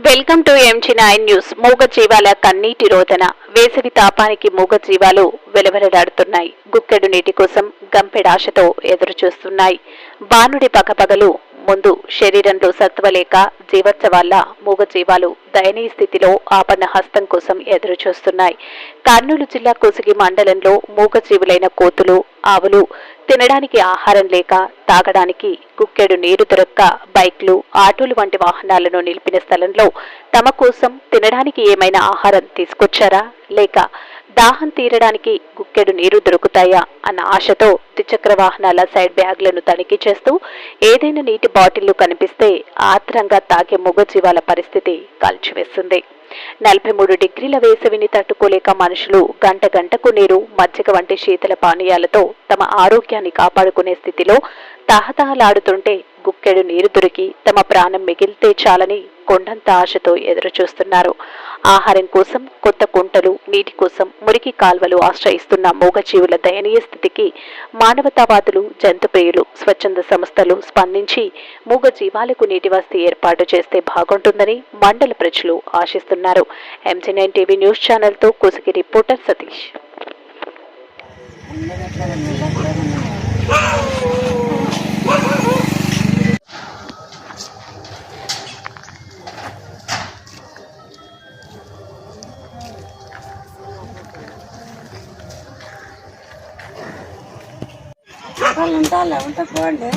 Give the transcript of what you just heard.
Welcome MG nine news. మూగ జీవాల కన్నీటి రోదన. వేసవి తాపానికి మూగ జీవాలు వెలవెలలాడుతున్నాయి. గుక్కెడు నీటి కోసం గంపెడాశతో ఎదురుచూస్తున్నాయి. బాణుడి బానుడి పగపగలు ముందు శరీరంలో సత్వలేక లేక వల్ల మూగజీవాలు దయనీయ స్థితిలో ఆపన్న హస్తం కోసం ఎదురుచూస్తున్నాయి. కర్నూలు జిల్లా కొసిగి మండలంలో మూగజీవులైన కోతులు ఆవులు తినడానికి ఆహారం లేక తాగడానికి కుక్కెడు నీరు దొరక్క బైక్లు ఆటోలు వంటి వాహనాలను నిలిపిన స్థలంలో తమ కోసం తినడానికి ఏమైనా ఆహారం తీసుకొచ్చారా? లేక దాహం తీరడానికి గుక్కెడు నీరు దొరుకుతాయా అన్న ఆశతో ద్విచక్ర వాహనాల సైడ్ బ్యాగ్లను తనిఖీ చేస్తూ ఏదైనా నీటి బాటిళ్ళు కనిపిస్తే ఆత్రంగా తాగే మూగజీవాల పరిస్థితి కాల్చివేస్తుంది. నలభై మూడు డిగ్రీల వేసవిని తట్టుకోలేక మనుషులు గంట గంటకు నీరు మజ్జిగ వంటి శీతల పానీయాలతో తమ ఆరోగ్యాన్ని కాపాడుకునే స్థితిలో తహతహలాడుతుంటే గుక్కెడు నీరు దొరికి తమ ప్రాణం మిగిలితే చాలని కొండంత ఆశతో ఎదురుచూస్తున్నారు. ఆహారం కోసం కొత్త కుంటలు నీటి కోసం మురికి కాల్వలు ఆశ్రయిస్తున్న మూగజీవుల దయనీయ స్థితికి మానవతావాదులు జంతుప్రియులు స్వచ్ఛంద సంస్థలు స్పందించి మూగజీవాలకు నీటి వసతి ఏర్పాటు చేస్తే బాగుంటుందని మండల ప్రజలు ఆశిస్తున్నారు. ఎంజీ నైన్ టీవీ న్యూస్ ఛానల్తో కుసికి reporter Satish. వాళ్ళు ఉంటారు ఉంటే పోండి